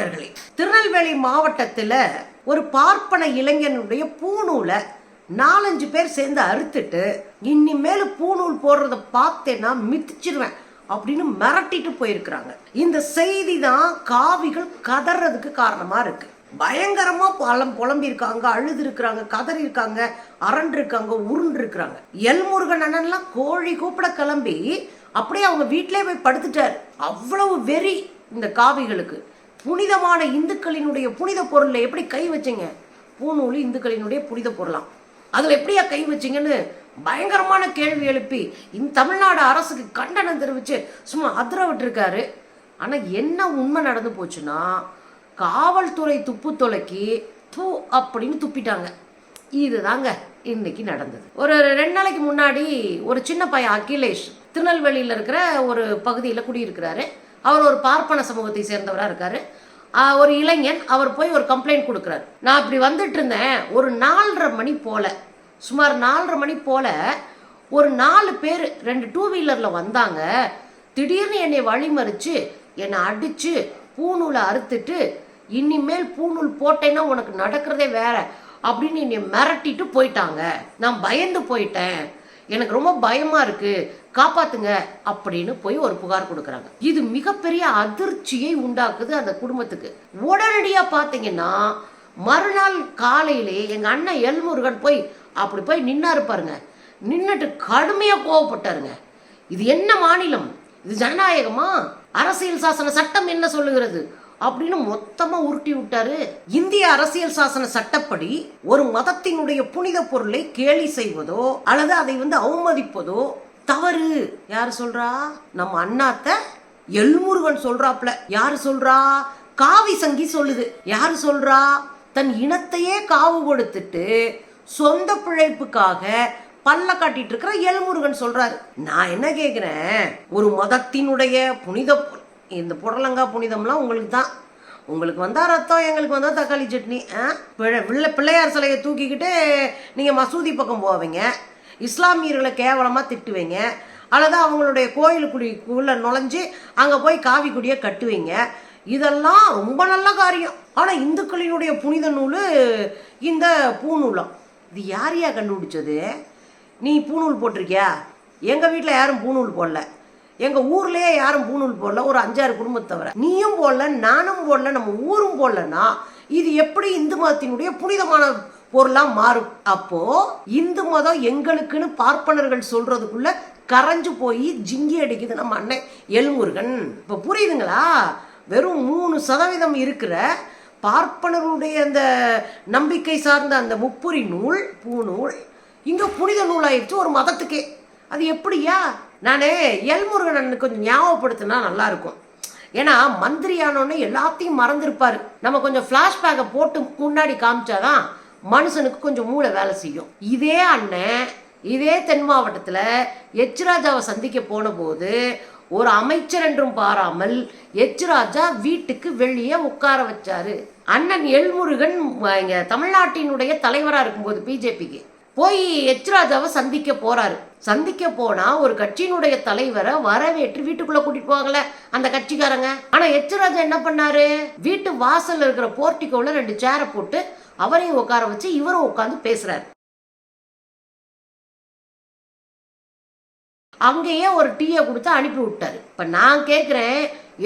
தோழர்களே திருநெல்வேலி மாவட்டத்துல ஒரு பார்ப்பன இளைஞனுடைய பூணூலை நாலஞ்சு பேர் சேர்ந்து அறுத்துட்டு இனிமேல் பூணூல் போடுறத பார்த்தேன்னா மிதிச்சிருவேன் அப்படின்னு மிரட்டிட்டு போயிருக்கிறாங்க. இந்த செய்தி தான் காவிகள் கதறதுக்கு காரணமா இருக்கு. பயங்கரமா பழம் புலம்பி இருக்காங்க அழுது இருக்கிறாங்க கதறி இருக்காங்க அரண்டு இருக்காங்க உருண்டு இருக்கிறாங்க எல்முருகன் அண்ணன்லாம் கோழி கூப்பிட கிளம்பி அப்படியே அவங்க வீட்டிலே போய் படுத்துட்டார். அவ்வளவு வெறி இந்த காவிகளுக்கு. புனிதமான இந்துக்களினுடைய புனித பொருள்ல எப்படி கை வச்சீங்க? பூநூலி இந்துக்களினுடைய புனித பொருளாம். அதுல எப்படியா கை வச்சீங்கன்னு பயங்கரமான கேள்வி எழுப்பி இந்த தமிழ்நாடு அரசுக்கு கண்டனம் தெரிவிச்சு சும்மா அதிர விட்டுருக்காரு. ஆனா என்ன உண்மை நடந்து போச்சுன்னா காவல்துறை துப்பு தொலைக்கி தூ அப்படின்னு துப்பிட்டாங்க. இதுதாங்க இன்னைக்கு நடந்தது. ஒரு ரெண்டு நாளைக்கு முன்னாடி ஒரு சின்ன பையன் அகிலேஷ் திருநெல்வேலியில் இருக்கிற ஒரு பகுதியில் குடியிருக்கிறாரு. அவர் ஒரு பார்ப்பன சமூகத்தை சேர்ந்தவராக இருக்காரு. ஒரு இளைஞன் அவர் போய் ஒரு கம்ப்ளைண்ட் கொடுக்குறாரு. நான் இப்படி வந்துட்டு இருந்தேன் ஒரு நாலரை மணி போல சுமார் நாலரை மணி போல ஒரு நாலு பேர் ரெண்டு டூ வீலரில் வந்தாங்க. திடீர்னு என்னை வழிமறிச்சு என்னை அடித்து பூநூலை அறுத்துட்டு இனிமேல் பூநூல் போட்டேன்னா உனக்கு நடக்கிறதே வேற அப்படின்னு என்னை மிரட்டிட்டு போயிட்டாங்க. நான் பயந்து போயிட்டேன். எனக்கு ரொம்ப பயமா இருக்கு காப்பாத்துங்க அப்படின்னு போய் ஒரு புகார் கொடுக்குறாங்க. இது மிகப்பெரிய அதிர்ச்சியை உண்டாக்குது அந்த குடும்பத்துக்கு. உடனடியா பாத்தீங்கன்னா மறுநாள் காலையிலே எங்க அண்ணன் எல்முருகன் போய் அப்படி போய் நின்னாரு பாருங்க. நின்னுட்டு கடுமையா கோவப்பட்டாருங்க. இது என்ன மாநிலம்? இது ஜனநாயகமா? அரசியல் சாசன சட்டம் என்ன சொல்லுகிறது? அப்படின்னு மொத்தமா உருட்டி விட்டாரு. இந்திய அரசியல் சாசன சட்டப்படி ஒரு மதத்தினுடைய புனித பொருளை கேலி செய்வதோ அல்லது அதை வந்து அவமதிப்பதோ தவறு. யார் சொல்றா? நம்ம அண்ணாத்த எல்முருகன் சொல்றாப்ல. யாரு சொல்றா? காவி சங்கி சொல்லுது. யாரு சொல்றா? தன் இனத்தையே காவு கொடுத்துட்டு சொந்த பிழைப்புக்காக பல்ல காட்டிட்டு இருக்கிற எல்முருகன் சொல்றாரு. நான் என்ன கேக்குறேன்? ஒரு மதத்தினுடைய புனித இந்த புடலங்கா புனிதம்லாம் உங்களுக்கு தான். உங்களுக்கு வந்தால் ரத்தம் எங்களுக்கு வந்தால் தக்காளி சட்னி ஆ? பிள்ளை பிள்ளையார் சிலையை தூக்கிக்கிட்டு நீங்கள் மசூதி பக்கம் போவீங்க. இஸ்லாமியர்களை கேவலமாக திட்டுவீங்க. அல்லது அவங்களுடைய கோயிலுக்குள்ளே நுழைஞ்சு அங்கே போய் காவி குடியை கட்டுவீங்க. இதெல்லாம் ரொம்ப நல்ல காரியம். ஆனால் இந்துக்களினுடைய புனித நூல் இந்த பூநூலம். இது யார் யா கண்டுபிடிச்சது? நீ பூநூல் போட்டிருக்கியா? எங்கள் வீட்டில் யாரும் பூநூல் போடல. எங்க ஊர்லேயே யாரும் பூநூல் போடல ஒரு அஞ்சாறு குடும்பத்தை தவிர. நீயும் போடல நானும் போடல நம்ம ஊரும் போடலன்னா இது எப்படி இந்து மதத்தினுடைய புனிதமான பொருளா மாறும்? அப்போ இந்து மதம் எங்களுக்குன்னு பார்ப்பனர்கள் சொல்றதுக்குள்ள கரைஞ்சு போய் ஜிங்கி அடிக்குது நம்ம அண்ணன் எல்முருகன். இப்போ புரியுதுங்களா? வெறும் மூணு சதவீதம் இருக்கிற பார்ப்பனருடைய அந்த நம்பிக்கை சார்ந்த அந்த முப்புரி நூல் பூநூல் இங்க புனித நூலாயிடுச்சு ஒரு மதத்துக்கே. அது எப்படியா? நான் எல்முருகன் கொஞ்சம் ஞாபகப்படுத்தினா நல்லா இருக்கும் ஏன்னா மந்திரியானோடனே எல்லாத்தையும் மறந்துருப்பார். நம்ம கொஞ்சம் ஃப்ளாஷ்பேக்கை போட்டு முன்னாடி காமிச்சாதான் மனுஷனுக்கு கொஞ்சம் மூளை வேலை செய்யும். இதே அண்ணன் இதே தென் மாவட்டத்தில் எச்ராஜாவை சந்திக்க போன போது ஒரு அமைச்சர் என்றும் பாராமல் எச்ராஜா வீட்டுக்கு வெளியே உட்கார வச்சாரு. அண்ணன் எல்முருகன் இங்கே தமிழ்நாட்டினுடைய தலைவராக இருக்கும்போது பிஜேபிக்கு. போய் எச்ராஜாவை சந்திக்க போகிறாரு சந்திக்க போனால் ஒரு கட்சியினுடைய தலைவரை வரவேற்று வீட்டுக்குள்ளே கூட்டிட்டு போவாங்கள அந்த கட்சிக்காரங்க. ஆனால் எச்ராஜா என்ன பண்ணாரு? வீட்டு வாசலில் இருக்கிற போர்ட்டிகோல ரெண்டு சேரை போட்டு அவரையும் உட்கார வச்சு இவரும் உட்காந்து பேசுகிறாரு அங்கேயே ஒரு டீயை கொடுத்து அனுப்பி விட்டாரு. இப்போ நான் கேட்குறேன்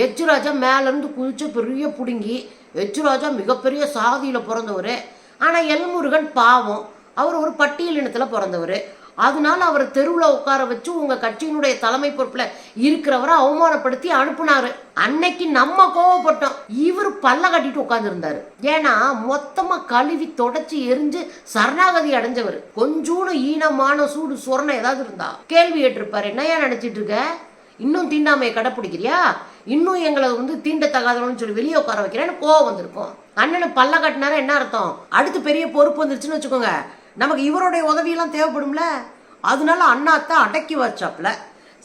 எச்சுராஜா மேலேருந்து குதிச்சு பெரிய பிடுங்கி எச்சுராஜா மிகப்பெரிய சாதியில் பிறந்தவர். ஆனால் எல்முருகன் பாவம். அவர் ஒரு பட்டியல் இனத்தில் பிறந்தவர். அதனால அவர் தெருவில் உட்கார வச்சு உங்கள் கட்சியினுடைய தலைமை பொறுப்பில் இருக்கிறவரை அவமானப்படுத்தி அனுப்புனாரு. அன்னைக்கு நம்ம கோவப்பட்டோம். இவர் பல்ல கட்டிட்டு உட்காந்துருந்தாரு ஏன்னா மொத்தமாக கழுவி தொடச்சி எரிஞ்சு சரணாகதி அடைஞ்சவர். கொஞ்சூடு ஈனமான சூடு சொரணை ஏதாவது இருந்தா? கேள்வி ஏற்றிருப்பாரு என்னையா நினச்சிட்டு இருக்க? இன்னும் தீண்டாமையை கடைப்பிடிக்கிறியா? இன்னும் எங்களை வந்து தீண்டத்தகாதவன்னு சொல்லி வெளியே உட்கார வைக்கிறேன்னு கோவம் வந்திருக்கும். அண்ணனு பல்ல கட்டினாரா என்ன அர்த்தம்? அடுத்து பெரிய பொறுப்பு வந்துருச்சுன்னு வச்சுக்கோங்க. நமக்கு இவருடைய உதவியெல்லாம் தேவைப்படும்ல? அதனால அண்ணாத்தை அடக்கி வச்சாப்ல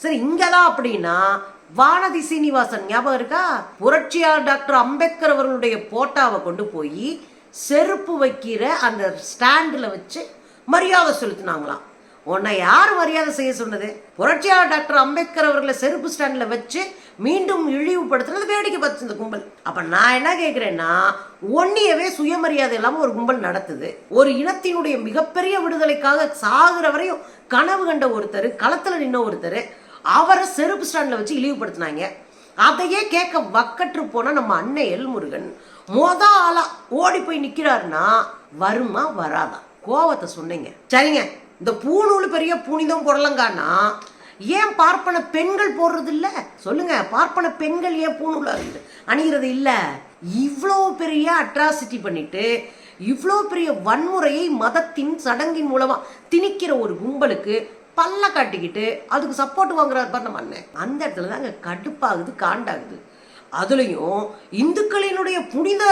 சரி இங்கே தான் அப்படின்னா வானதி சீனிவாசன் ஞாபகம் இருக்கா? புரட்சியாளர் டாக்டர் அம்பேத்கர் அவர்களுடைய போட்டாவை கொண்டு போய் செருப்பு வைக்கிற அந்த ஸ்டாண்டில் வச்சு மரியாதை செலுத்தினாங்களாம். உன்னை யார் மரியாதை செய்ய சொன்னது? புரட்சியாளர் டாக்டர் அம்பேத்கர் அவர்களை செருப்பு ஸ்டாண்டில் வச்சு மீண்டும் இழிவுபடுத்துறது வேடிக்கை பார்த்து இந்த கும்பல். அப்ப நான் என்ன கேட்கிறேன்னா ஒன்னியவே சுயமரியாதை இல்லாம ஒரு கும்பல் நடத்துது. ஒரு இனத்தினுடைய மிகப்பெரிய விடுதலைக்காக சாகுற வரையும் கனவு கண்ட ஒருத்தர் களத்துல நின்ன ஒருத்தர் அவரை செருப்பு ஸ்டாண்ட்ல வச்சு இழிவுபடுத்தினாங்க. அதையே கேட்க வக்கற்று போன நம்ம அண்ணன் எல்முருகன் மொத ஆளா ஓடி போய் நிக்கிறாருன்னா வருமா வராதா? கோவத்தை சொன்னீங்க. சரிங்க. இந்த பூணூல் பெரிய புனிதம் புடலங்கானா ஏன் பார்ப்பன பெண்கள் போடுறது இல்ல சொல்லுங்க பார்ப்பன பெண்கள் ஏன் பூணூல் அணிகிறது இல்ல. இவ்வளோ பெரிய அட்ராசிட்டி பண்ணிட்டு இவ்வளோ பெரிய வன்முறையை மதத்தின் சடங்கின் மூலமா திணிக்கிற ஒரு கும்பலுக்கு பல்ல காட்டிக்கிட்டு அதுக்கு சப்போர்ட் வாங்குறாரு பாரு மண்ணே அந்த இடத்துல தாங்க கடுப்பாகுது காண்டாகுது. அதுலேயும் இந்துக்களினுடைய புனித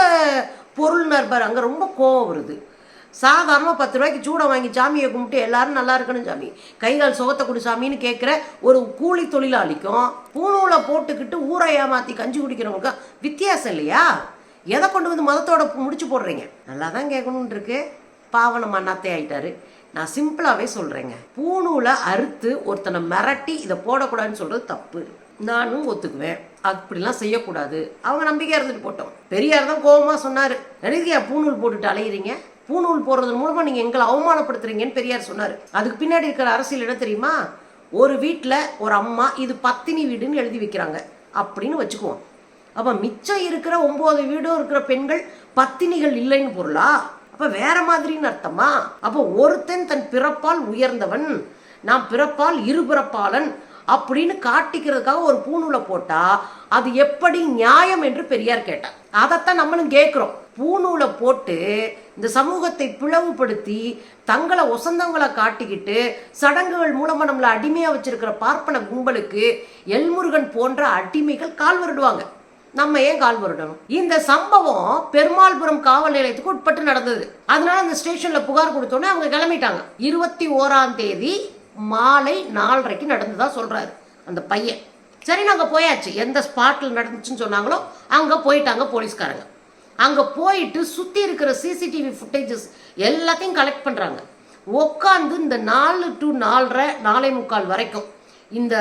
பொருள்னர் பாரு அங்கே ரொம்ப கோவம் வருது. சாதாரணமாக பத்து ரூபாய்க்கு சூடை வாங்கி சாமியை கும்பிட்டு எல்லாரும் நல்லா இருக்கணும் சாமி. கை கால் சுகத்தை கொடு சாமின்னு கேட்குற ஒரு கூலி தொழிலாளிக்கும் பூணூலை போட்டுக்கிட்டு ஊரை ஏமாத்தி கஞ்சி குடிக்கிறவங்களுக்கும் வித்தியாசம் இல்லையா? எதை கொண்டு வந்து மதத்தோட முடிச்சு போடுறீங்க? நல்லா தான் கேட்கணும்னு இருக்கு. பாவனம் அண்ணாத்தே ஆயிட்டாரு. நான் சிம்பிளாகவே சொல்கிறேங்க பூணூலை அறுத்து ஒருத்தனை மிரட்டி இதை போடக்கூடாதுன்னு சொல்றது தப்பு. நானும் ஒத்துக்குவேன். அப்படிலாம் செய்யக்கூடாது. அவங்க நம்பிக்கையாக இருந்துட்டு போட்டோம். பெரியார் தான் கோபமாக சொன்னார். நடிகையா பூணூல் போட்டுட்டு அலையிறீங்க? பூணூல் போடுறது மூலமாக நீங்கள் எங்களை அவமானப்படுத்துறீங்கன்னு பெரியார் சொன்னார். அதுக்கு பின்னாடி இருக்கிற அரசியல் என்ன தெரியுமா? ஒரு வீட்டில் ஒரு அம்மா இது பத்தினி வீடுன்னு எழுதி வைக்கிறாங்க அப்படின்னு வச்சுக்குவோம். அப்போ மிச்சம் இருக்கிற ஒம்பது வீடும் இருக்கிற பெண்கள் பத்தினிகள் இல்லைன்னு பொருளா? அப்போ வேற மாதிரின்னு அர்த்தமா? அப்போ ஒருத்தன் தன் பிறப்பால் உயர்ந்தவன் நான் பிறப்பால் இருபிறப்பாளன் அப்படின்னு காட்டிக்கிறதுக்காக ஒரு பூணூலை போட்டா அது எப்படி நியாயம் என்று பெரியார் கேட்டார். அதைத்தான் நம்மளும் கேட்குறோம். பூணூலை போட்டு இந்த சமூகத்தை பிளவுபடுத்தி தங்களை ஒசந்தங்களை காட்டிக்கிட்டு சடங்குகள் மூலமாக நம்மளை அடிமையாக வச்சிருக்கிற பார்ப்பன கும்பலுக்கு எல்முருகன் போன்ற அடிமைகள் கால் வருடுவாங்க. நம்ம ஏன் கால் வருடணும்? இந்த சம்பவம் பெருமாள்புரம் காவல் நிலையத்துக்கு உட்பட்டு நடந்தது. அதனால அந்த ஸ்டேஷன்ல புகார் கொடுத்தோன்னே அவங்க கிளம்பிட்டாங்க. இருபத்தி ஓராம் தேதி மாலை நாலரைக்கு நடந்ததா சொல்றாரு அந்த பையன். சரி நாங்கள் போயாச்சு. எந்த ஸ்பாட்டில் நடந்துச்சுன்னு சொன்னாங்களோ அங்கே போயிட்டாங்க போலீஸ்காரங்க. அங்கே போயிட்டு சுற்றி இருக்கிற சிசிடிவி ஃபுட்டேஜஸ் எல்லாத்தையும் கலெக்ட் பண்ணுறாங்க உட்காந்து இந்த நாலு டு நாலரை நாலே முக்கால் வரைக்கும் இந்த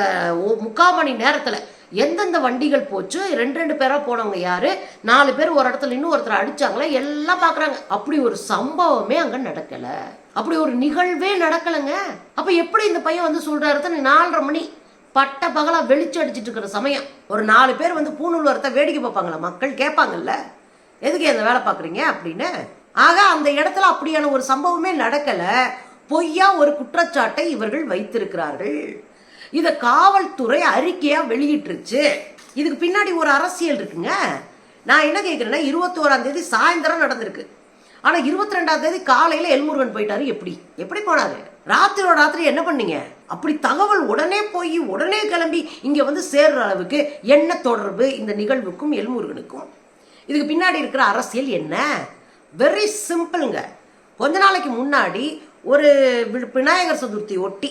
முக்கால் மணி நேரத்தில் எந்தெந்த வண்டிகள் போச்சு ரெண்டு ரெண்டு பேராக போனவங்க யார் நாலு பேர் ஒரு இடத்துல இன்னும் ஒருத்தர் அடிச்சாங்களா எல்லாம் பார்க்குறாங்க அப்படி ஒரு சம்பவமே அங்கே நடக்கலை. அப்படி ஒரு நிகழ்வே நடக்கலைங்க. அப்போ எப்படி இந்த பையன் வந்து சொல்கிறாரு நாலரை மணி பட்ட பகலாக வெளிச்சம் அடிச்சிட்டு இருக்கிற சமயம் ஒரு நாலு பேர் வந்து பூநூல் வரத்தை வேடிக்கை பார்ப்பாங்களா மக்கள்? கேட்பாங்கல்ல. எதுக்கு இந்த வேலை பார்க்குறீங்க அப்படின்னு? ஆக அந்த இடத்துல அப்படியான ஒரு சம்பவமே நடக்கலை. பொய்யா ஒரு குற்றச்சாட்டை இவர்கள் வைத்திருக்கிறார்கள். இதை காவல்துறை அறிக்கையாக வெளியிட்டுருச்சு. இதுக்கு பின்னாடி ஒரு அரசியல் இருக்குங்க. நான் என்ன கேட்குறேன்னா இருபத்தோராம் தேதி சாயந்தரம் நடந்திருக்கு. ஆனால் இருபத்தி ரெண்டாம் தேதி காலையில் எல்முருகன் போயிட்டாரு. எப்படி? எப்படி போனாரு? ராத்திரியோட ராத்திரி என்ன பண்ணீங்க? அப்படி தகவல் உடனே போய் உடனே கிளம்பி இங்கே வந்து சேர்ற அளவுக்கு என்ன தொடர்பு இந்த நிகழ்வுக்கும் எல்முருகனுக்கும்? இதுக்கு பின்னாடி இருக்கிற அரசியல் என்ன? வெரி சிம்பிளுங்க கொஞ்ச நாளைக்கு முன்னாடி ஒரு விநாயகர் சதுர்த்தி ஒட்டி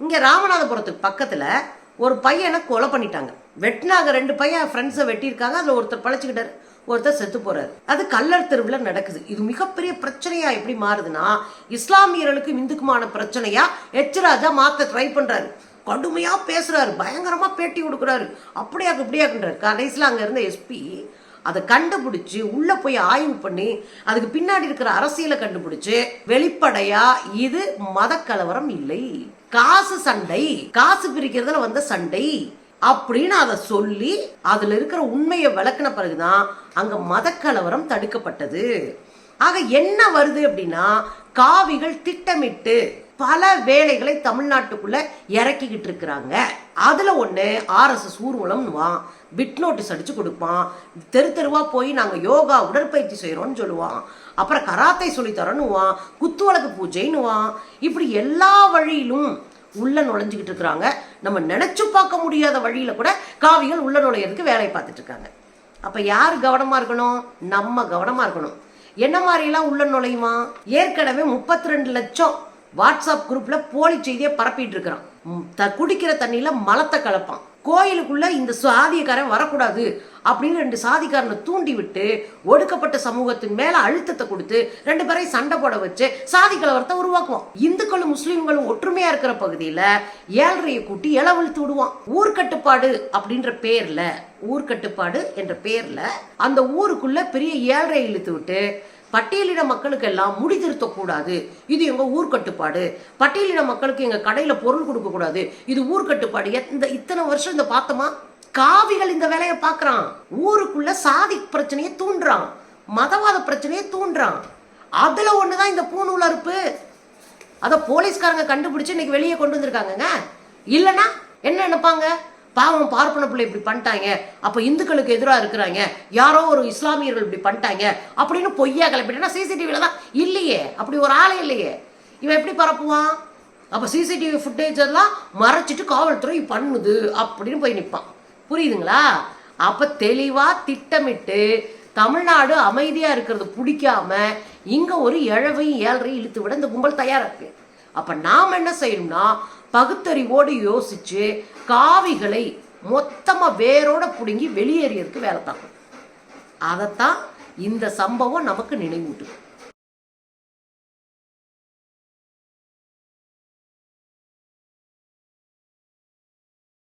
இங்கே ராமநாதபுரத்துக்கு பக்கத்தில் ஒரு பையனை கொலை பண்ணிட்டாங்க. வெட்டினாங்க ரெண்டு பையன் ஃப்ரெண்ட்ஸை வெட்டியிருக்காங்க அதில் ஒருத்தர் பழச்சிக்கிட்டார் ஒருத்தர் செத்து போகிறார் அது கல்லர் தெருவில் நடக்குது. இது மிகப்பெரிய பிரச்சனையாக எப்படி மாறுதுன்னா இஸ்லாமியர்களுக்கும் இந்துக்குமான பிரச்சனையாக எச்ராஜா மாற்ற மாத்த ட்ரை பண்ணுறாரு கடுமையாக பேசுகிறாரு பயங்கரமாக பேட்டி கொடுக்குறாரு. அப்படியாக்கு இப்படியாக்குன்றார். கடைசியில் அங்கே இருந்த எஸ்பி அதை கண்டுபிடிச்சி உள்ள போய் ஆய்வு பண்ணி அதுக்கு பின்னாடி இருக்கிற அரசியலை கண்டுபிடிச்சு வெளிப்படையா இது மத கலவரம் இல்லை. காசு சண்டை காசு பிரிக்கிறதுல வந்த சண்டை அப்படின்னு அதை சொல்லி அதுல இருக்கிற உண்மையை விளக்குன பிறகுதான் அங்க மதக்கலவரம் தடுக்கப்பட்டது. ஆக என்ன வருது அப்படின்னா காவிகள் திட்டமிட்டு பல வேலைகளை தமிழ்நாட்டுக்குள்ள இறக்கிக்கிட்டு இருக்கிறாங்க. அதில் ஒன்று ஆர்எஸ்எஸ் ஊர்வலம்னுவான் பிட் நோட்டீஸ் அடித்து கொடுப்பான். தெரு தெருவாக போய் நாங்கள் யோகா உடற்பயிற்சி செய்கிறோன்னு சொல்லுவான். அப்புறம் கராத்தை சொல்லித்தரணுவான் தரோன்னுவான் குத்துவழக்கு பூஜைன்னுவான் இப்படி எல்லா வழியிலும் உள்ள நுழைஞ்சுக்கிட்டு இருக்கிறாங்க. நம்ம நினச்சி பார்க்க முடியாத வழியில் கூட காவிகள் உள்ள நுழையிறதுக்கு வேலையை பார்த்துட்டு இருக்காங்க. அப்போ யார் கவனமாக இருக்கணும்? நம்ம கவனமாக இருக்கணும். என்ன மாதிரிலாம் உள்ள நுழையுமா ஏற்கனவே முப்பத்தி ரெண்டு லட்சம் வாட்ஸ்அப் குரூப்பில் போலி செய்தியை பரப்பிட்டு இருக்கிறான். த குடிக்கிற தண்ணியில் மலத்தை கலப்பான். கோயிலுக்குள்ளே இந்த சாதியக்காரன் வரக்கூடாது அப்படின்னு ரெண்டு சாதிக்காரனை தூண்டி விட்டு ஒடுக்கப்பட்ட சமூகத்தின் மேலே அழுத்தத்தை கொடுத்து ரெண்டு பேரையும் சண்டை போட வச்சு சாதி கலவரத்தை உருவாக்குவோம் இந்துக்களும் முஸ்லீம்களும் ஒற்றுமையாக இருக்கிற பகுதியில் ஏழரையை கூட்டி இளவழுத்து விடுவான். ஊர்க்கட்டுப்பாடு அப்படின்ற பேரில் ஊர்க்கட்டுப்பாடு என்ற பேரில் அந்த ஊருக்குள்ளே பெரிய ஏழரை இழுத்து விட்டு பட்டியலின மக்களுக்கு எல்லாம் முடி திருத்தக்கூடாது. இது எங்கள் ஊர் கட்டுப்பாடு. பட்டியலின மக்களுக்கு எங்கள் கடையில் பொருள் கொடுக்கக்கூடாது. இது ஊர் கட்டுப்பாடு. இந்த இத்தனை வருஷம் இந்த பார்த்தோமா காவிகள் இந்த வேலையை பார்க்குறான் ஊருக்குள்ள சாதி பிரச்சனையை தூண்டுறான். மதவாத பிரச்சனையை தூண்டுறான். ஒன்று தான் இந்த பூணூல் அறுப்பு. அதை போலீஸ்காரங்க கண்டுபிடிச்சு இன்னைக்கு வெளியே கொண்டு வந்திருக்காங்கங்க. இல்லைன்னா என்ன நினைப்பாங்க? பாவம் பார்ப்பன பிள்ளை இப்படி பண்ணிட்டாங்க. அப்ப இந்துக்களுக்கு எதிராக இருக்கிறாங்க. யாரோ ஒரு இஸ்லாமியர்கள் இப்படி பண்ணிட்டாங்க. அப்படின்னு பொய்யா கிளப்பிட்டா சிசிடிவில தான் இல்லையே. அப்படி ஒரு ஆளே இல்லையே. இவன் எப்படி பரப்புவான்? அப்ப சிசிடிவி ஃபுட்டேஜ் எல்லாம் மறைச்சிட்டு காவல்துறை பண்ணுது அப்படின்னு போய் நிற்பான் புரியுதுங்களா? அப்ப தெளிவா திட்டமிட்டு தமிழ்நாடு அமைதியா இருக்கிறது பிடிக்காம இங்க ஒரு இழவையும் ஏழரையும் இழுத்து விட இந்த கும்பல் தயாரா இருக்கு. அப்ப நாம் என்ன செய்யணும்னா பகுத்தறிவோடு யோசிச்சு காவிகளை மொத்தமாக வேரோட பிடுங்கி வெளியேறியதுக்கு வேலை தாக்கும் அதைத்தான் இந்த சம்பவம் நமக்கு நினைவூட்டுது.